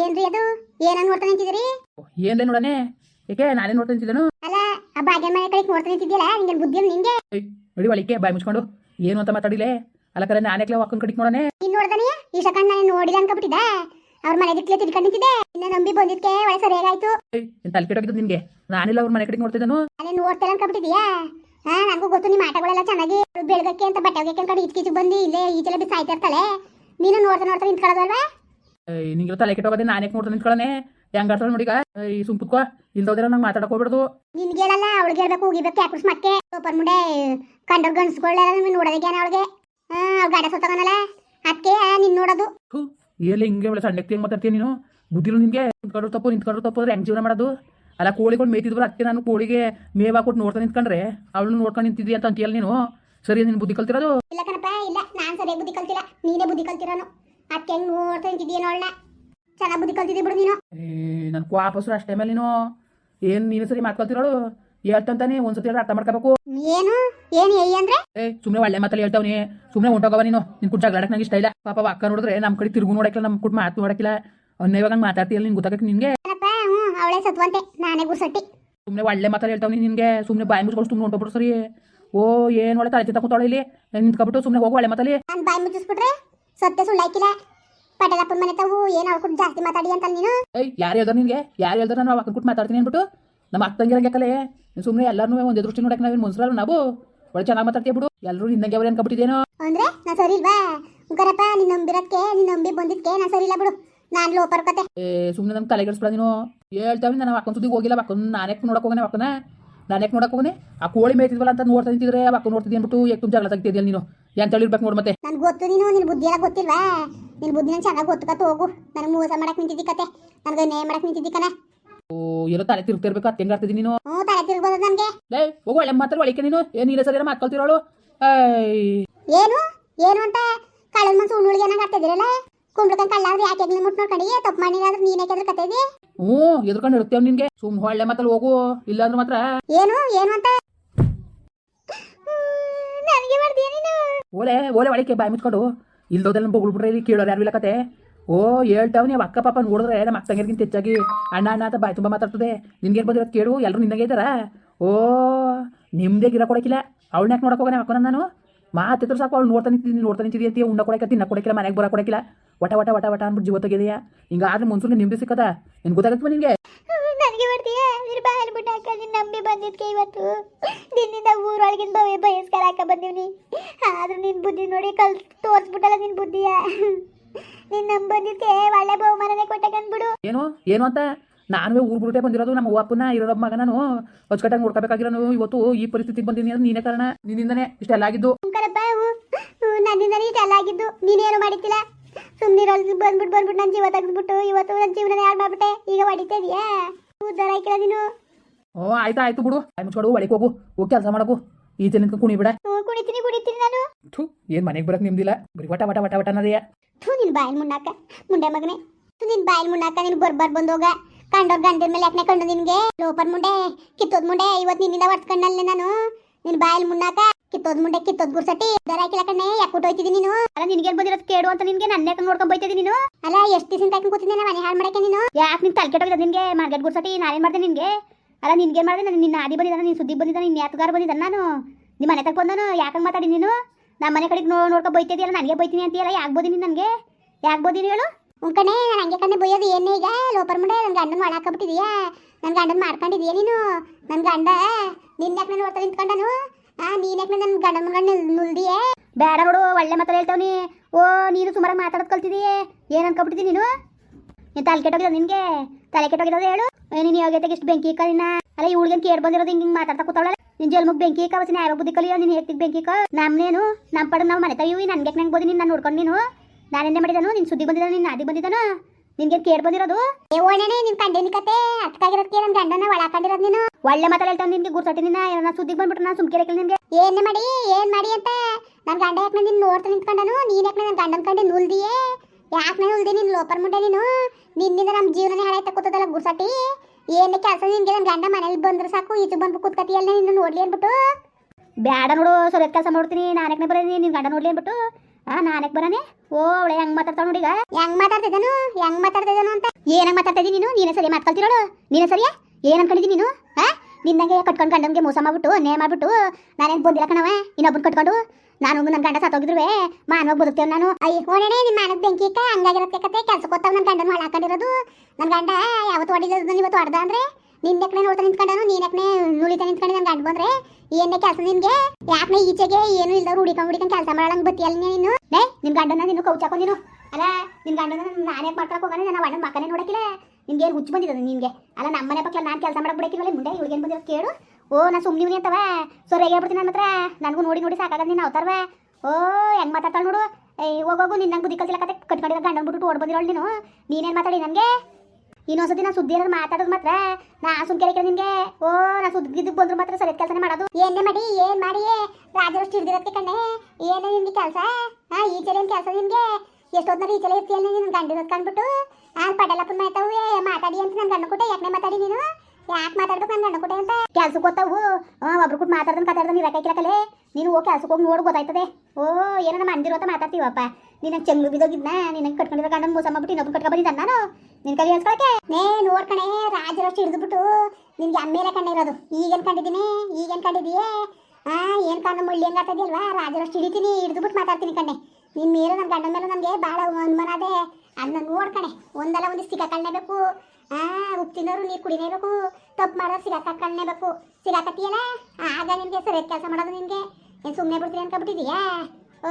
ಏನ್ರಿ ಅದು? ಏನ ನೋಡ್ತಾ ನಿಂತಿದ್ರಿ ಏನ್ರಿ ನೋಡನೆ? ಏಕೆ ನಾನೇ ನೋಡ್ತಾ ನಿಂತಿದ್ದನು? ಅಲ್ಲ ಆ ಭಾಗ್ಯನ ಮನೆ ಕಡೆ ನೋಡ್ತಾ ನಿಂತಿದ್ಯಲ್ಲ ನಿಂಗೆ ಬುದ್ಧಿ ಇಲ್ಲ ನಿಂಗೆ? ಏಯ್ ನಡಿ ಒಳಿಕೆ ಬಾಯಿ ಮುಚ್ಕೊಂಡು. ಏನು ಅಂತ ಮಾತಾಡಿಲೆ? ಅಲ್ಲ ಕರೆ ನಾನೇಕ್ಲೆ ವಾಕನ್ ಕಡಿಕ್ ನೋಡನೆ? ನೀನ್ ನೋಡ್ದಾನೆ ಈ ಸಕಂಡ್ ನಾನು ನೋಡಿಲ್ಲ ಅನ್ಕೊಬಿಟ್ಟಿದ್ದ? ಅವ್ರ ಮನೆ ದಿಕ್ಲೆ ತಿರ್ಕೊಂಡು ನಿಂತಿದ್ದೆ? ಇನ್ನ ನಂಬಿ ಬಂದಿದ್ಕೆ ಒಳ್ಳೆ ಸರಿಯಾಗಾಯ್ತು. ಏಯ್ ಎಂತ ತಲೆ ಕೆಟ್ಟೋಗಿದ್ದು ನಿನ್ಗೆ? ನಾನಿಲ್ಲ ಅವ್ರ ಮನೆ ಕಡೆಗೆ ನೋಡ್ತಿದ್ದನು? ಅಲ್ಲೇ ಅಂತ ಅನ್ಕೊಬಿಟ್ಟಿದ್ಯಾ ಹಾ ನನಗೂ ಗೊತ್ತು ನಿಮ್ಮ ಆಟಗಳೆಲ್ಲ ಚೆನ್ನಾಗಿ ಬೆಳಗಕ್ಕೆ ಅಂತ ಬಟ್ಟೆ ಹೋಗಕ್ಕೆ ಅನ್ಕೊಂಡು ಇಚ್ಕಿಚು ಬಂದು ಇಲ್ಲೇ ಈಚೆಲ್ಲ ಬಿದ್ದು ಸಾಯ್ತಾ ಇರ್ತಾಳೆ. ನೀನು ನೋಡ್ತಾ ನೋಡ್ತಾ ನಿಂತ್ಕೊಳ್ಳೋದಲ್ವಾ ನಿಂಗೆ ತಲೆ ಕೆಟ್ಟೋಗದೆ ನಾನೇ ನೋಡ್ತಾ ನಿಂತ್ಕೊಳ್ಳೆ ಹೆಂಗ್ ಆಡ್ತಾಳೆ ನೋಡಿಗ ಈ ಸುಮ್ಕುತ್ಕೋ ಇಲ್ದೋದ್ರೆ ನಂಗೆ ಮಾತಾಡಕ್ ಹೋಗ್ಬಿಡ್ದು. ನಿನ್ಗೆ ಹೇಳಲ್ಲ ಅವ್ಳಿಗೆ ಹೇಳ್ಬೇಕು ಹೋಗಿಬೇಕು ಯಾಕುಸ್ ಮತ್ತೆ ಸೂಪರ್ ಮುಂಡೆ ಕಂಡೋರ್ ಗಂಡಸ್ಕೊಳ್ಳ ನೋಡೋದಕ್ಕೆ ಅವಳಿಗೆ? ಅವ್ಳು ಗಾಡ ಸತ್ತೋಗನಲ್ಲ ಅದಕ್ಕೆ ನಿನ್ ನೋಡೋದು. ಎಲ್ಲಿ ಹಿಂಗೆ ಅವಳ ಸಣ್ಣ ಹೆಂಗೆ ಮಾತಾಡ್ತೀನಿ ನೀನು? ಬುದ್ಧಿಲು ನಿಮಗೆ ನಿಂತ್ಕೊಂಡ್ರು ತಪ್ಪು ನಿಂತ್ಕೊಂಡ್ರು ತಪ್ಪು ಅಂದ್ರೆ ಹೆಂಗ್ ಜೀವನ ಮಾಡೋದು? ಅಲ್ಲ ಕೋಳಿಗಳು ಮೇಯ್ತಿದ್ರು ಅದಕ್ಕೆ ನಾನು ಕೋಳಿಗೆ ಮೇವ್ ಹಾಕೊಟ್ಟು ನೋಡ್ತಾ ನಿಂತ್ಕೊಂಡ್ರೆ ಅವಳು ನೋಡ್ಕೊಂಡು ನಿಂತಿದ್ದಿ ಅಂತ ಅಂತೀಯಲ್ಲ ನೀನು? ಸರಿ ನಿನ್ ಬುದ್ಧಿ ಕಲ್ತಿರೋದು? ಇಲ್ಲ ಕಣಪ್ಪ ಇಲ್ಲ. ನಾನ್ ಸರಿಯಾಗಿ ಬುದ್ಧಿ ಕಲ್ತಿಲ್ಲ. ನೀನೇ ಬುದ್ಧಿ ಕಲ್ತಿರೋನು. ಅದಕ್ಕೆ ಹೆಂಗ್ ನೋಡ್ತಾ ನಿಂತಿದ್ದೀಯ ಅವಳನ್ನ ಚೆನ್ನಾಗಿ ಬುದ್ಧಿ ಕಲ್ತಿದ್ದೆ ಬಿಡು ನೀನು. ಏ ನನ್ನ ವಾಪಸ್ಸು ಅಷ್ಟೇ ಮೇಲೆ ನೀನು. ಏನ್ ನೀನು ಸರಿ ಮಾತ್ಕೊಳ್ತಿರೋಳು? ಹೇಳ್ತಂತಾನೆ ಒಂದ್ಸತಿ ಹೇಳಿ ಅರ್ಥ ಮಾಡ್ಕೋಬೇಕು. ಏನು? ಏನು ಏಯ್ ಅಂದ್ರೆ? ಏ ಸುಮ್ಮನೆ ಒಳ್ಳೆ ಮಾತಲ್ಲಿ ಹೇಳ್ತಾವನಿ ಸುಮ್ಮನೆ ಹೊಂಟೋಗವ ನೀನು. ನಿನ್ ಕುಟ್ ಜಗಳಾಡಕ್ ನಂಗೆ ಇಷ್ಟ ಇಲ್ಲ. ಪಾಪ ಅಕ್ಕ ನೋಡಿದ್ರೆ ನಮ್ ಕಡೆ ತಿರುಗು ನೋಡಕ್ಕಿಲ್ಲ ನಮ್ಮ ಕುಟ್ ಮಾತು ನೋಡಕ್ಕಿಲ್ಲ. ಅನ್ಯವಾಗ ಇವಾಗ ಮಾತಾಡ್ತೀಯಲ್ಲ ನಿನ್ ಗೊತ್ತಾಗಕ್ಕೆ ನಿನ್ಗೆ? ಏನಪ್ಪ? ಹ್ಞೂ ಅವಳೇ ಸತ್ವಂತೆ. ನಾನೇ ಗುರ್ಸಟ್ಟಿ. ಸುಮ್ಮನೆ ಒಳ್ಳೆ ಮಾತಲ್ಲಿ ಹೇಳ್ತಾವ್ನಿ ನಿನ್ಗೆ. ಸುಮ್ಮನೆ ಬಾಯಿ ಮುಚ್ಕೊಂಡು ಸುಮ್ಮನೆ ಹೊಂಟೋಗ್ಬಿಡು ಸರಿ. ಓ ಏನು ಒಳ್ಳೆ ತಲೆ ತಿಂತ ಕೂತಾಳೆ ಇಲ್ಲಿ? ನಿಂತ್ಕೊಬಿಟ್ಟು ಸುಮ್ನೆ ಹೋಗು ಒಳ್ಳೆ ಮಾತಲ್ಲಿ. ನಾನು ಬಾಯಿ ಮುಚ್ಚಿಸ್ಬಿಟ್ರೆ ಸತ್ಯ ಸುಳ್ಳಾಕಿಲ್ಲ ಪಟೇಲಪ್ಪನ ಮನೆ ತಾವು ಏನು ಕುಟ್ ಜಾಸ್ತಿ ಮಾತಾಡಿ ಅಂತ ನೀನು? ಏಯ್ ಯಾರು ಹೇಳ್ದಾರ ನಿನ್ಗೆ? ಯಾರು ಹೇಳ್ದಾರ ನಾನು ಅಕ್ಕನ ಕುಟ್ ಮಾತಾಡ್ತೀನಿ ಅಂದ್ಬಿಟ್ಟು? ನಮ್ಮ ಅಕ್ಕಂಗಿರಂಗೆ ಕಲೆ. ಸುಮ್ಮನೆ ಎಲ್ಲರೂ ಒಂದೇ ದೃಷ್ಟಿ ನೋಡಕ್ಕೆ ನಾವೇನು ಮುನ್ಸ್ರಲ್ಲ ನಾವು? ಒಳ್ಳೆ ಚೆನ್ನಾಗಿ ಮಾತಾಡ್ತೀವಿ ಬಿಡು. ಎಲ್ಲರೂ ನಿನ್ನಂಗೆ ಅವ್ರು ಅನ್ಕೊಬಿಟ್ಟಿದ್ದೇನೋ ಅಂದ್ರೆ ನಾ ಸರಿ ಇಲ್ವಾ? ಉಂಕರಪ್ಪ ನಿನ್ ನಂಬಿರೋದಕ್ಕೆ ನಿನ್ ನಂಬಿ ಬಂದಿದ್ಕೆ ನಾ ಸರಿ ಇಲ್ಲ ಬಿಡು. ನಾನು ಲೋಪರ್ ಕತೆ. ಏ ಸುಮ್ಮನೆ ತಲೆ ಕೆಡಿಸ್ಬಿಡ ನೀನು. ಹೇಳ್ತಾವೆ ನಾನು ಅಕ್ಕನ ಸುದ್ದಿಗೆ ಹೋಗಿಲ್ಲ ಅಕ್ಕನ ನಾನೇ ನೋಡಕ್ ಹೋಗನೆ ಅಕ್ಕನ ನಾನೇ ನೋಡಕ್ ಹೋಗನೆ? ಆ ಕೋಳಿ ಮೇಯ್ತಿದ್ವಲ್ಲ ಅಂತ ನೋಡ್ತಾ ನಿಂತಿದ್ರೆ ಅಕ್ಕ ನೋಡ್ತಿದ್ದೀನಿ ಅಂದ್ಬಿಟ್ಟು ಯಾಕೆ ಜಗಳ ತೆಗ್ತಿದ್ಯಲ್ಲ ನೀನು? ಎಂತ ಹೇಳಿರ್ಬೇಕು ನೋಡ್ ಮತ್ತೆ. ನನ್ಗೆ ಗೊತ್ತು ನೀನು ನಿನ್ ಬುದ್ಧಿ ಎಲ್ಲ ಗೊತ್ತಿಲ್ವಾ? ನಿನ್ ಬುದ್ಧಿ ನನ್ ಚೆನ್ನಾಗಿ ಗೊತ್ತು ಕತೆ ಹೋಗು. ನನಗೆ ಮೋಸ ಮಾಡಕ್ ನಿಂತಿದ್ದಿ ಕತೆ. ನನಗೆ ನೇ ಮಾಡಕ್ ನಿಂತಿದ್ದಿ ಕಣ ಓ ಏನೋ ತಲೆ ತಿರುಗ್ತಿರ್ಬೇಕು ಅತ್ತೆ ಹೆಂಗಾಡ್ತಿದ್ದೀನಿ ನೀನು? ಹ್ಞೂ ತಲೆ ತಿರುಗ್ಬೋದು ನನಗೆ. ಲೇ ಹೋಗು ಒಳ್ಳೆ ಮಾತ್ರ ಒಳಿಕೆ ನೀನು. ಏನು ಇಲ್ಲ ಸರಿ ಮಾತ್ಕೊಳ್ತಿರೋಳು ಏನು? ಏನು ಅಂತ ಕಳ್ಳನ ಮನ್ಸು ಉಳ್ಳುಳಿಗೆ ಏನಾಗ ಆಗ್ತಿದಿರಲ್ಲ ಕಳ್ಳ ಕಳ್ಳಾದ್ರೆ ಯಾಕೆ ಹೆಗ್ಲಿ ಮುಟ್ ನೋಡ್ಕೊಂಡಿ ತಪ್ಪು ಮಾಡಿದ್ರೆ ನೀನೇ ಕೆದ್ರ ಕತೆ ಇದೆ ಹ್ಞೂ ಎದ್ಕೊಂಡು ಇರ್ತೇವೆ ನಿನ್ಗೆ. ಸುಮ್ ಹೊಳ್ಳೆ ಮಾತ್ರ ಹೋಗು. ಇಲ್ಲ ಅಂದ್ರೆ ಮಾತ್ರ. ಏನು? ಏನು ಅಂತ? ನನಗೆ ನೀನು? ಓಲೆ ಓಲೆ ಒಳಿಕೆ ಬಾಯಿ ಮುಚ್ಕೊಂಡು. ಇಲ್ದೋದೆಲ್ಲ ಬೊಗಳ್ಬಿಟ್ರೆ ಇಲ್ಲಿ ಕೇಳೋರು ಯಾರು ಇಲ್ಲ ಕತೆ. ಓ, ಹೇಳ್ತಾವ್ ನೀವು ಅಕ್ಕ ಪಾಪ ನೋಡಿದ್ರೆ ನಮ್ಮ ಅಕ್ಕಂಗಿರ್ಗಿಂತ ಹೆಚ್ಚಾಗಿ. ಅಣ್ಣ ಅಣ್ಣ ಅಂತ ಬಾಯಿ ತುಂಬ ಮಾತಾಡ್ತದೆ. ನಿನ್ಗೇನು ಬಂದಿರೋದು ಕೇಳು ಎಲ್ಲರೂ ನಿನ್ನಗೆ ಇದ್ದಾರ? ಓ, ನಿಮ್ದೇ ಗಿರ ಕೊಡಕ್ಕಿಲ್ಲ ಅವ್ಳು ಯಾಕೆ ನೋಡೋಕೆ ಹೋಗೋಣ ಅಕ್ಕನ ನಾನು? ಮಾತಿದ್ರು ಸಾಕು, ಅವ್ಳು ನೋಡ್ತಾ ನಿಂತಿದ್ದೀನಿ ನೋಡ್ತಾ ನಿಂತಿದ್ದೀಯ ಅಂತ ಉಣ್ಣ ಕೊಡಕ್ಕೆ ತಿನ್ನ ಕೊಡಕ್ಕಿಲ್ಲ ಮನೆಗೆ ಬರ ಕೊಡಕ್ಕಿಲ್ಲ ವಟ ವಟ ವಟ ವಟ ಅಂದ್ಬಿಟ್ಟು ಜೀವ ತೆಗೆದೆಯಾ? ಹಿಂಗಾದ್ರೆ ಮುನ್ಸೂರು ನಿಮ್ದು ಸಿಕ್ಕದ ನಿನ್ಗೆ ಗೊತ್ತಾಗತ್ತೆ ನಿನಗೆ ನನಗೆ ಮಾಡ್ತೀಯ ನೀನು ಬಾಯಲ್ಲಿ ಬಿಟ್ಟು ಹಾಕ ನೀನು ನಂಬಿ ಬಂದಿದ್ಕೆ ಇವತ್ತು? ನಿನ್ನಿಂದ ಊರೊಳಗಿನ ಬವೆ ಬಯಸ್ಕರ ಹಾಕ ಬಂದಿವಿ ಆದ್ರೂ ನಿನ್ ಬುದ್ಧಿ ನೋಡಿ ಕಲ್ ತೋರಿಸ್ಬಿಟ್ಟಲ್ಲ ನಿನ್ ಬುದ್ಧಿಯ. ನೀನು ನಂಬಿ ಬಂದಿದ್ಕೆ ಒಳ್ಳೆ ಬಹುಮಾನನೇ ಕೊಟ್ಟಕಂದ್ಬಿಡು ಏನು? ಏನು ಅಂತ? ನಾನು ಊರು ಬಿಟ್ಟೆ ಬಂದಿರೋದು ನಮ್ಮ ಅಪ್ಪನ ಇರೋ ಮಗ ನಾನು. ಅಚ್ಚುಕಟ್ಟಾಗಿ ನೋಡ್ಕೋಬೇಕಾಗಿರೋನು. ಇವತ್ತು ಈ ಪರಿಸ್ಥಿತಿಗೆ ಬಂದಿನಿ ಅಂದ್ರೆ ನೀನೇ ಕಾರಣ. ನಿನ್ನಿಂದನೇ ಇಷ್ಟೆಲ್ಲ ಆಗಿದ್ದು. ನನ್ನಿಂದನೇ ಇಷ್ಟೆಲ್ಲ ಆಗಿದ್ದು. ನೀನೇನು ಮಾಡಿದ್ದಿಲ್ಲ? ಸುಮ್ಮನಿರೋದು ಬಂದ್ಬಿಟ್ಟು ಬಂದ್ಬಿಟ್ಟು ನನ್ನ ಜೀವ ತೆಗೆದ್ಬಿಟ್ಟು ಇವತ್ತು ನನ್ನ ಜೀವನ ಯಾರು ಮಾಡ್ಬಿಟ್ಟೆ. ಈಗ ಹೊಡಿತಾ ಇದೆಯಾ? ಉದ್ದಾರ ಆಯ್ಕಿಲ್ಲ ನೀನು? ಓ ಆಯ್ತಾ ಆಯ್ತು ಬಿಡು. ಆಯ್ ಮುಚ್ಕೊಡು ಒಳಗೆ ಹೋಗು. ಹೋಗಿ ಕೆಲಸ ಮಾಡಕು ಈ ನಿಂತ್ಕೊಂಡು ಕುಣಿ ಬಿಡ. ಕುಣಿತೀನಿ ಕುಡಿತೀನಿ ಕುಡಿತೀನಿ ನಾನು. ಥು ಏನ್ ಮನೆಗೆ ಬರಕ್ಕೆ ನಿಮ್ದಿಲ್ಲ? ಬರೀ ವಟ ವಟ ವಟ ವಟ ಅನ್ನೋದೆಯಾ ಥೂ ನಿನ್ ಬಾಯಲ್ ಮುನ್ನಾಕ ಮುಂಡೆ ಮಗನೇ. ಥೂ ನಿನ್ ಬಾಯಲ್ಲಿ ಮುನ್ನಾಕ ನೀನು ಬರ್ಬಾರ್ ಬಂದೋಗ. ಕಂಡೋರ್ ಗಂಡನ ಮೇಲೆ ಯಾಕೆ ಕಂಡು ನಿನ್ಗೆ? ಲೋಪರ್ ಮುಂಡೆ ಕಿತ್ತೋದ್ ಮುಂಡೆ. ಇವತ್ತು ನಿನ್ನಿಂದ ಹೊಡ್ಸ್ಕೊಂಡಲ್ಲೇ ನಾನು. ನಿನ್ ಬಾಯಲ್ ಮುನ್ನಾಕ ಕಿತ್ತೋದ್ ಮುಂಡೆ ಕಿತ್ತೋದ್ ಗುರ್ಸಟಿ ದರ ಹಾಕಿಲ್ಲ ಕಣ್ಣೆ ಯಾಕೆ ಹೊಟ್ಟೋಯ್ತಿದಿ ನೀನು? ಅಲ್ಲ ನಿನ್ಗೆ ಬಂದಿರೋದು ಕೇಡು ಅಂತ ನಿನ್ಗೆ? ನನ್ನ ಯಾಕೆ ನೋಡ್ಕೊಂಡ್ ಬೈತಿದ್ದೀನಿ ನೀನು? ಅಲ್ಲ ಎಷ್ಟು ದಿವಸ ತಾಕಿ ಕೂತಿದ್ದೆ ಮನೆ ಹಾಳು ಮಾಡಕ್ಕೆ ನೀನು? ಯಾಕೆ ನಿನ್ ತಲೆ ಕೆಟ್ಟೋಗಿದೆ ನಿನ್ಗೆ? ಮಾರ್ಕೆಟ್ ಗುರ್ಸಟಿ ನಾನೇನ್ ಮಾಡ್ದೆ ನಿನ್ಗೆ? ಅಲ್ಲ ನಿನ್ಗೇನು ಮಾಡ್ದೆ? ನಾನು ನಿನ್ನ ಆದಿ ಬಂದಿದ್ದಾನೆ ನಿನ್ ಸುದ್ದಿ ಬಂದಿದ್ದಾನೆ ನಿನ್ನ ಯಾತಗಾರ ಬಂದಿದ್ದಾನೆ ನಾನು. ನಿಮ್ಮ ಮನೆ ತಕ್ಕ ಬಂದನು? ಯಾಕಂಗೆ ಮಾತಾಡಿ ನೀನು? ನಮ್ಮ ಮನೆ ಕಡೆಗೆ ನೋ ನೋಡ್ಕೊ ಬೈತಿದ್ಯಲ್ಲ ನನಗೆ ಬೈತೀನಿ ಅಂತೀಯಲ್ಲ ಯಾಕೆ ಬೋದಿನಿ ನನಗೆ? ಯಾಕೆ ಬೋದಿನಿ ಹೇಳು? ಉಂಕಣೆ ಕಣೆ ನಾನು ಹಂಗೆ ಕಣ್ಣೆ ಬೈಯೋದು ಏನೇ ಈಗ? ಲೋಪರ್ ಮುಂಡೆ ನನ್ನ ಗಂಡನ ಒಳ ಹಾಕಬಿಟ್ಟಿದೀಯಾ? ನನ್ನ ಗಂಡನ ಮಾಡ್ಕೊಂಡಿದೀಯ ನೀನು? ನನ್ನ ಗಂಡ ನಿನ್ನ ಯಾಕೆ ನೋಡ್ತಾ ನಿಂತ್ಕೊಂಡನು? ಆ ನೀನ್ ಯಾಕೆ ನನ್ನ ಗಂಡನ ಮುಂಗಂಡು ನುಲ್ದಿಯೇ? ಬೇಡ ನೋಡು ಒಳ್ಳೆ ಮಾತಾಡ ಹೇಳ್ತಾವ್ನಿ ಓ ನೀನು ಸುಮಾರಾಗಿ ಮಾತಾಡೋದು ಕಲ್ತಿದೀಯೇ? ಏನ್ ಅನ್ಕೊಬಿಟ್ಟಿದ್ದೀನಿ ನೀನು? ನೀನ್ ತಲೆ ಕೆಟ್ಟೋಗಿರೋದು ನಿನ್ಗೆ? ತಲೆ ಕೆಟ್ಟೋಗಿರೋದು ಹೇಳು? ನೀನ್ ಯಾವಾಗ ಎಷ್ಟು ಬೆಂಕಿ ಕಲಿನ ಅಲ್ಲ ಇವಳಿಗೆ ಕೇಳ್ ಬಂದಿರೋದು ಹಿಂಗೆ ಹಿಂಗೆ ಮಾತಾಡ್ತಾ ಕೂತಾವಳ ನಿನ್ ಜಲ್ಮುಗ್ ಬೆಂಕಿ ಇಕ್ಕ ವಸಿನ ಯಾವ ಬುದ್ಧಿ ಕಲಿಯೋ ನೀನು ಹೇಗ್ತಿಗೆ ಬೆಂಕಿ ಕ ನಮ್ನೇನು ನಮ್ಮ ಪಡ ನಾವು ಮನೆ ತಾಯಿ ನನ್ಗೆ ನಂಗೆ ಬೋದಿ ನೀನು ನೋಡ್ಕೊಂಡು ನೀನು. ನಾನೆನ್ನೆ ಮಾಡಿದಾನು ನಿನ್ ಸುದ್ದಿ ಬಂದಿದ್ದಾನು ನಿನ್ನ ಆದಿ ಬಂದಿದ್ದಾನು ನಿನ್ಗೆ ಕೇಳ್ ಬಂದಿರೋದು? ಓಣೆನೆ ನಿನ್ ಕಂಡೇನಿ ಕತೆ. ಅತ್ಕಾಗಿರೋದಕ್ಕೆ ನನ್ನ ಗಂಡನ ಒಳ ನೀನು. ಒಳ್ಳೆ ಮಾತಾಡ ಹೇಳ್ತಾನೆ ನಿನ್ಗೆ ಗುರ್ಸಟ್ಟಿ ನಿನ್ನ. ಏನ ಸುದ್ದಿಗೆ ಬಂದ್ಬಿಟ್ಟು ನಾನು ಸುಮ್ಕೆ ನಿನ್ಗೆ. ಏನ್ ಮಾಡಿ ಏನ್ ಮಾಡಿ ಅಂತ. ನನ್ ಗಂಡ ಯಾಕೆ ನಿನ್ ನೋಡ್ತಾ ನಿಂತ್ಕೊಂಡನು? ನೀನ್ ಯಾಕೆ ನನ್ನ ಗಂಡನ ಕಂಡೆ ನುಲ್ದಿಯೇ ಯಾಕೆ ನಾನು ಉಲ್ದಿ ನಿನ್ ಲೋಪರ್ ಮುಂಡೆ ನೀನು? ನಿನ್ನಿಂದ ನಮ್ಮ ಜೀವನ ಹಾಳಾಯ್ತಾ ಕೂತದಲ್ಲ ಗುರ್ಸಟಿ ಏನೇ ಕೆಲಸ ನಿನ್ಗೆ ನನ್ನ ಗಂಡ ಮನೇಲಿ ಬಂದ್ರೆ ಸಾಕು ಈಚೆ ಬಂದು ಕೂತ್ಕತಿಯಲ್ಲ ನಿನ್ನ ನೋಡ್ಲಿ ಅನ್ಬಿಟ್ಟು. ಬ್ಯಾಡ ನೋಡು ಸ್ವಲ್ಪ ಕೆಲಸ ಮಾಡ್ತೀನಿ ನಾನಕ್ಕೆ ಬರೀನಿ ನಿನ್ನ ಗಂಡ ನೋಡ್ಲಿ ಅಂದ್ಬಿಟ್ಟು ಆ ನಾನಕ್ಕೆ ಬರಾನೆ? ಓ ಅವಳೆ ಹೆಂಗ್ ಮಾತಾಡ್ತಾ ನೋಡಿಗ ಹೆಂಗ್ ಮಾತಾಡ್ತಿದ್ದಾನು ಹೆಂಗ್ ಮಾತಾಡ್ತಿದ್ದಾನು ಅಂತ. ಏನಂಗ್ ಮಾತಾಡ್ತಿದ್ದೀನಿ ನೀನು? ನೀನೇ ಸರಿ ಮಾತಾಡ್ತಿರೋಳು ನೀನೇ ಸರಿಯಾ? ಏನ್ ಅನ್ಕೊಂಡಿದ್ದೀನಿ ನೀನು? ಹಾ ನಿನ್ನಂಗೆ ಕಟ್ಕೊಂಡು ಗಂಡನ್ಗೆ ಮೋಸ ಮಾಡ್ಬಿಟ್ಟು ನೇ ಮಾಡ್ಬಿಟ್ಟು ನಾನೇನು ಬಂದಿಲ್ಲ ಕಣವ ಇನ್ನೊಬ್ಬನ ಕಟ್ಕೊಂಡು. ನಾನು ನನ್ನ ಗಂಡ ಸತ್ತೋಗಿದ್ರು ಮಾನವ ಬದುಕ್ತೇವೆ ನಾನು. ಅಯ್ಯ ಓಣೆ ನಿಮ್ಮ ಮನಕ್ ಬೆಂಕಿ ಇಕ್ಕ, ಹಂಗಾಗಿರತ್ತೆ ಕತೆ ಕೆಲ್ಸಕ್ಕೆ ಹೋಗ್ತಾವ ನನ್ನ ಗಂಡನ ಮಾಡಿ ಹಾಕೊಂಡಿರೋದು. ನನ್ನ ಗಂಡ ಯಾವತ್ತು ಹೊಡಿದ ಇವತ್ತು ಹೊಡೆದ ಅಂದ್ರೆ ನಿನ್ನೆಕ್ನೆ ನೋಡ್ತಾ ನಿಂತ್ಕೊಂಡನು ನೀನಕ್ನೆ ನುಳಿತಾ ನಿಂತ್ಕೊಂಡು ನನ್ನ ಗಂಡ ಬಂದ್ರೆ. ಏನೇ ಕೆಲಸ ನಿನ್ಗೆ, ಯಾಕನೆ ಈಚೆಗೆ ಏನು ಇಲ್ದವ್ರು ಹುಡಿಕೊಂಡು ಹುಡಿಕೊಂಡು ಕೆಲಸ ಮಾಡಂಗ್ ಬತ್ತಿಯಲ್ಲ ನೀನು? ಏ ನಿನ್ನ ಗಂಡನ ನೀನು ಕೌಚಾಕೊ ನೀನು. ಅಲ್ಲ ನಿನ್ ಗಂಡನ ನಾನೇ ಮಾಡ್ಕೊಳಕ್ ಹೋಗೋಣ ನನ್ನ ಅಣ್ಣನ ಮಕ್ಕನೇ ನೋಡಕ್ಕಿಲ್ಲ ನಿನ್ಗೆ ಏನು ಹುಚ್ಚು ಬಂದಿರೋದು ನಿಮ್ಗೆ ಅಲ್ಲ, ನಮ್ಮನೆ ಪಕ್ಕ ನಾನು ಕೆಲಸ ಮಾಡಕ್ ಬಿಡಕ್ಕಿಲ್ಲ ಮುಂದೆ ಏನು ಬಂದಿರೋ ಕೇಳು. ಓ, ನಾ ಸುಮ್ಮನೆ ಅಂತವ. ಸೊರೆ ಹೇಳ್ಬಿಡ್ತೀನಿ ನನ್ನ ಹತ್ರ. ನನಗೂ ನೋಡಿ ನೋಡಿ ಸಾಕಾಗ ನೀನು ಅವತಾರವ. ಓ, ಹೆಂಗ್ ಮಾತಾಡ್ತಾಳೆ ನೋಡು. ಹೋಗೋಗು ನಿನ್ನ ಬುದ್ಧಿ ಕಲ್ತಿಲ್ಲ ಕತೆ ಕಟ್ಕೊಂಡಿರೋ ಗಂಡನ ಬಿಟ್ಟು ಓಡ್ ಬಂದಿರೋಳು ನೀನು. ನೀನೇನು ಮಾತಾಡಿ ನನಗೆ? ಇನ್ನೊಂದ್ಸತಿ ನಾ ಸುದ್ದಿ ಏನಾದ್ರು ಮಾತಾಡೋದು ಮಾತ್ರ. ನಾ ಸುಮ್ ಕೇಳಿ ನಿನ್ಗೆ. ಓ, ನಾ ಸುದ್ದಿದ್ದು ಬಂದ್ರು ಮಾತ್ರ ಸರಿ ಕೆಲಸನೇ ಮಾಡೋದು. ಏನೇ ಮಾಡಿ, ಏನ್ ಮಾಡಿ? ರಾಜರಷ್ಟು ಹಿಡ್ದಿರತ್ತೆ ಕಣ್ಣೆ. ಏನೇ ನಿಮಗೆ ಕೆಲಸ? ಹಾ, ಈ ಏನ್ ಕೆಲಸ ನಿನ್ಗೆ? ಈ ಚಲ ಇರ್ತೀಯಲ್ಲ ನೀನು ಗಂಡಿರೋದ್ ಕಂಡ್ಬಿಟ್ಟು ಹಾಂ ಪಡಲಪ್ಪನ ಮಾತಾವು ಮಾತಾಡಿ ಅಂತ ನನ್ನ ಗಂಡ ಕೊಟ್ಟೆ ಯಾಕನೇ ಮಾತಾಡಿ ನೀನು? ಯಾಕೆ ಮಾತಾಡ್ಬೇಕು ನನ್ನ ಗಂಡ ಅಂತ? ಕೆಲ್ಸಕ್ಕೆ ಗೊತ್ತಾವು ಒಬ್ರು ಕೂಡ ಮಾತಾಡ್ದನ್ ನೀವು ಯಾಕೆ ನೀನು ಹೋಗಿ ಕೆಲ್ಸಕ್ಕೆ ಹೋಗಿ ನೋಡಿ ಗೊತ್ತಾಯ್ತದೆ. ಓ, ಏನೋ ಮಂದಿರು ಅಂತ ಮಾತಾಡ್ತೀವಪ್ಪ. ನಿನ್ನ ಚೆಂಗ್ಳು ಬಿದ್ದೋಗಿದ್ನ ನಿನ್ನ ಕಟ್ಕೊಂಡಿರೋ ಗಂಡನ ಮೋಸ ಮಾಡ್ಬಿಟ್ಟು ಇನ್ನೊಬ್ಬರು ಕಟ್ಕೊ ಬಂದಿದ್ದ ನಾನು? ನಿನ್ನ ಕೈ ಹೇಳ್ಕೊಳಕ್ಕೆ ನೇ ನೋಡ್ಕಣೆ ರಾಜರಷ್ಟು ಹಿಡಿದ್ಬಿಟ್ಟು ನಿನ್ಗೆ ಅಮ್ಮೇಲೆ ಕಂಡ ಇರೋದು. ಈಗೇನು ಕಂಡಿದ್ದೀನಿ? ಈಗೇನು ಕಂಡಿದೀಯೇ ಆ, ಏನ್ ಕಣ್ಣು ಮುಳ್ಳಿ ಹಂಗ ಆಗ್ತದಿಲ್ವಾ ರಾಜರಷ್ಟು ಹಿಡಿತೀನಿ ಹಿಡಿದ್ಬಿಟ್ಟು ಮಾತಾಡ್ತೀನಿ ಕಣ್ಣೆ. ನಿನ್ನ ಮೇಲೆ ನನ್ನ ಗಂಡನ ಮೇಲೆ ನನಗೆ ಭಾಳ ಅನುಮಾನ ಅದೇ ಅದನ್ನ ನೋಡ್ಕಣೆ ಒಂದಲ್ಲ ಒಂದು ಸಿಗಾಕಳ್ನೇಬೇಕು ಆ ಉಪ್ಪು ತಿನ್ನೋರು ನೀರು ಕುಡಿಲೇಬೇಕು ತಪ್ಪು ಮಾಡೋರು ಸಿಗಾಕಳ್ನೇಬೇಕು ಸಿಗಾಕತ್ತೀಯಲ್ಲ? ಆಗ ನಿನ್ಗೆ ಸರಿ ಕೆಲಸ ಮಾಡೋದು ನಿಮಗೆ ಏನು ಸುಮ್ಮನೆ ಬಿಡ್ತೀರಿ ಅನ್ಕೊಬಿಟ್ಟಿದೀಯಾ ಓ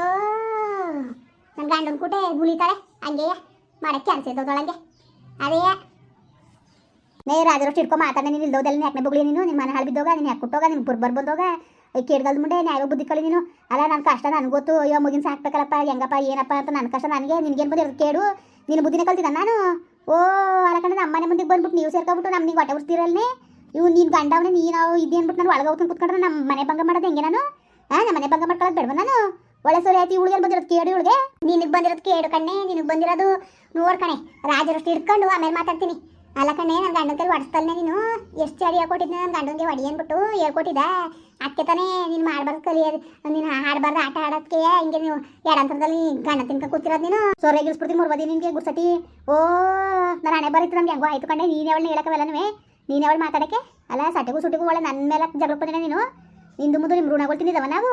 ನನ್ನ ಗಂಡನ ಕೂಟೆ ಗುಳಿತಾಳೆ. ಹಂಗೆಯ ಮಾಡಕ್ಕೆ ಕೆಲಸ ಇದ್ದೋದೊಳಗೆ. ಅದೇ ನೇ ರಾಜರಷ್ಟು ಹಿಡ್ಕೊ ಮಾತಾಡ ನೀನು ಇಲ್ದೋದೆಲ್ಲ ಯಾಕೆ ಬಗ್ಲಿ ನೀನು? ನಿನ್ನ ಮನೆ ಹಾಳು ಬಿದ್ದೋಗ, ನೀನು ಯಾಕೆ ಕುಟ್ಟೋಗ ನಿನ್ನ ಬುರ್ಬರ್ ಬಂದೋಗ? ಕೇಳ್ಗಲ್ ಮುಂದೆ ನ್ಯಾಯ ಬುದ್ಧಿ ಕಳಿ ನೀನು. ಅಲ್ಲ ನನ್ನ ಕಷ್ಟ ನನಗೆ ಗೊತ್ತು. ಅಯ್ಯೋ ಮುಗಿನ ಸಾಕ್ಬೇಕಲ್ಲಪ್ಪ, ಹೆಂಗಪ್ಪ, ಏನಪ್ಪ ಅಂತ ನನ್ನ ಕಷ್ಟ ನನಗೆ, ನಿನ್ಗೇನು ಬಂದಿರೋದು ಕೇಳು ನೀನು ಬುದ್ಧಿನೇ ಕಲ್ತಿದ್ದ ನಾನು? ಓ ಕಣ ನಮ್ಮ ಮನೆ ಮುಂದೆ ಬಂದ್ಬಿಟ್ಟು ನೀವು ಸೇರ್ಕೊಬಿಟ್ಟು ನಮ್ಗೆ ಹೊಟ್ಟೆ ಉರ್ಸ್ತಿರಲ್ನೇ? ಇವು ನೀನು ಗಂಡವನೇ ನೀನು ಇದು ಅಂದ್ಬಿಟ್ಟು ನಾನು ಒಳಗೆ ಹೋಗ್ಕೊಂಡು ಕುತ್ಕೊಂಡ್ರೆ ನಮ್ಮ ಮನೆ ಭಂಗ ಮಾಡೋದು ಹೆಂಗೆ ನಾನು? ಹಾಂ ನಮ್ಮ ಮನೆ ಭಂಗ ಮಾಡ್ಕೊಳ್ಳೋದು ಬೇಡವ ನಾನು? ಒಳ್ಳೆ ಸರಿ ಆಯ್ತು, ಇವಳಿಗೆ ಬಂದಿರೋದು ಕೇಳಿ ಇವಳಿಗೆ. ನಿನಗೆ ಬಂದಿರೋದು ಕೇಡು ಕಣ್ಣೆ, ನಿನಗೆ ಬಂದಿರೋದು ನೋಡ್ಕಣೆ ರಾಜರಷ್ಟು ಹಿಡ್ಕೊಂಡು ಆಮೇಲೆ ಮಾತಾಡ್ತೀನಿ. ಅಲ್ಲ ಕಣ್ಣೆ ನನ್ನ ಗಂಡನ ಕೈಲಿ ಹೊಡಿಸ್ತಲ್ನೆ ನೀನು? ಎಷ್ಟು ಚಳಿ ಹೇಳ್ಕೊಟ್ಟಿದ್ದೆ ನನ್ನ ಗಂಡನಿಗೆ ಹೊಡಿ ಅಂದ್ಬಿಟ್ಟು ಹೇಳ್ಕೊಟ್ಟಿದ್ದ? ಅದಕ್ಕೆ ತಾನೇ ನೀನು ಮಾಡಬಾರ್ದು ಕಲಿಯೋದು ನೀನು ಹಾಡ್ಬಾರ್ದು ಆಟ ಆಡೋದಕ್ಕೆ ಹಿಂಗೆ ನೀವು ಎಡಂತರದಲ್ಲಿ ಗಂಡ ತಿನ್ಕ ಕೂತಿರೋದು ನೀನು? ಸೊರೆ ಗಿಲ್ಸ್ಬಿಡ್ತೀನಿ ಮುರ್ಬದಿ ನಿನಗೆ ಗುರ್ಸತಿ ಓ, ನಾನು ಹಣೆ ಬರೀತು ನಮ್ಗೆ ಹೆಂಗೋ ಆಯ್ತು ಕಂಡೆ ನೀನೇ ಅವಳನ್ನ ಹೇಳಕ್ಕವೆಲ್ಲನೂ ನೀನೇ ಅವಳು ಮಾತಾಡಕ್ಕೆ? ಅಲ್ಲ, ಸಟಿಗೂ ಸುಟಿಗೂ ಒಳ್ಳೆ ನನ್ನ ಮೇಲೆ ಜಗಳ ಬಂದಿನ ನೀನು? ನಿಂದು ಮುಂದೆ ನಿಮ್ಮ ಋಣಗಳು ತಿಂದಿದವ ನಾವು?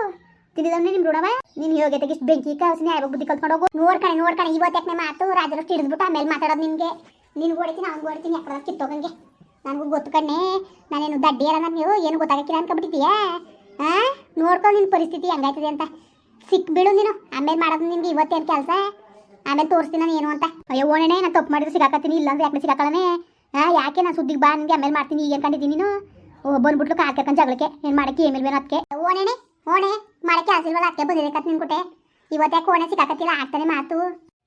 ತಿಂದಿದವನೇ ನಿಮ್ಮ ಋಣವ ನೀನು ಯೋಗ್ಯತೆಗೆ ಇಷ್ಟು ಬೆಂಕಿ ಕಾಸಿನ ಯಾವ ಬುದ್ಧಿ ಕಲ್ತ್ಕೊಂಡು ಹೋಗು. ನೋಡ್ಕಣೆ ನೋಡ್ಕಣೆ ಇವತ್ತೆ ಮಾತು? ರಾಜರಷ್ಟು ಹಿಡಿದ್ಬಿಟ್ಟು ಆಮೇಲೆ ಮಾತಾಡೋದು ನಿನಗೆ. ನಿನ್ಗೆ ಹೊಡಿತೀನಿ ಅವ್ನಿಗೆ ಹೊಡಿತೀನಿ, ಯಾಕಡೆ ಕಿತ್ತೋಗಂಗೆ ನನಗೂ ಗೊತ್ತು ಕಣ್ಣೆ, ನಾನೇನು ದಡ್ಡಿ ಅಲ್ಲ ನೀವು ಏನು ಗೊತ್ತಾಗಕ್ಕಿಲ್ಲ ಅನ್ಕೊಬಿಟ್ಟಿದ್ಯಾ ಹಾಂ ನೋಡ್ಕೊಂಡು ನಿನ್ನ ಪರಿಸ್ಥಿತಿ ಹೆಂಗಾಯ್ತದೆ ಅಂತ. ಸಿಕ್ ಬಿಡು ನೀನು. ಆಮೇಲೆ ಮಾಡೋದು ನಿನ್ಗೆ ಇವತ್ತೇನು ಕೆಲಸ? ಆಮೇಲೆ ತೋರಿಸ್ತೀನಿ ನಾನು ಏನು ಅಂತ. ಅಯ್ಯೋ ಓಣೆ ನಾನು ತಪ್ಪು ಮಾಡಿದ್ರೆ ಸಿಗಾಕತ್ತೀನಿ, ಇಲ್ಲಾಂದ್ರೆ ಯಾಕೆ ಸಿಗಾಕಳನೆ ಹಾಂ ಯಾಕೆ ನಾನು ಸುದ್ದಿಗೆ ಬಾ ನನಗೆ ಆಮೇಲೆ ಮಾಡ್ತೀನಿ ಈಗ ಕಂಡಿದ್ದೀನಿ ನೀನು? ಓ, ಬಂದ್ಬಿಟ್ಲು ಕಾಲ್ ಕರ್ಕೊಂಡು ಜಗಳಕ್ಕೆ. ಏನು ಮಾಡಕ್ಕೆ, ಏಮೇಲೆ ಬೇರೆ ಅದಕ್ಕೆ ಓಣೆ ಓಣೆ, ಮಾಡಕ್ಕೆ ಆಸಿಲ್ವಲ್ಲ ಅದಕ್ಕೆ ಬಂದಿರಕತ್ ನಿನ್ಕೊಟ್ಟೆ ಇವತ್ತಾಕೆ ಓಣೆ ಸಿಗಾಕತ್ತಿಲ್ಲ, ಆಗ್ತಾನೆ ಮಾತು.